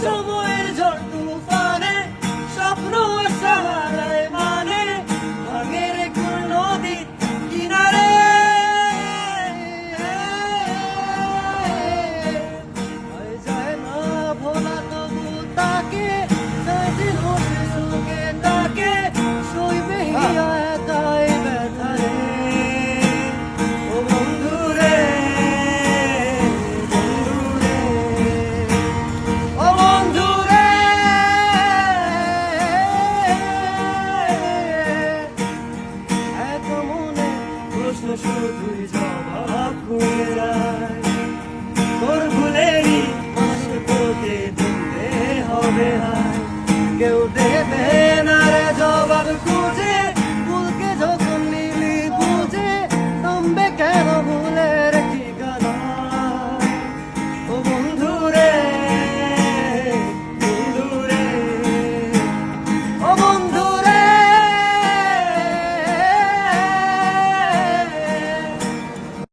Someone প্রশ্ন শুধু জবাব ঘুরায় তোর ভুলেরই মাসে পোতে তুলতে হবে হায় কেউ দেবে না রে জবাব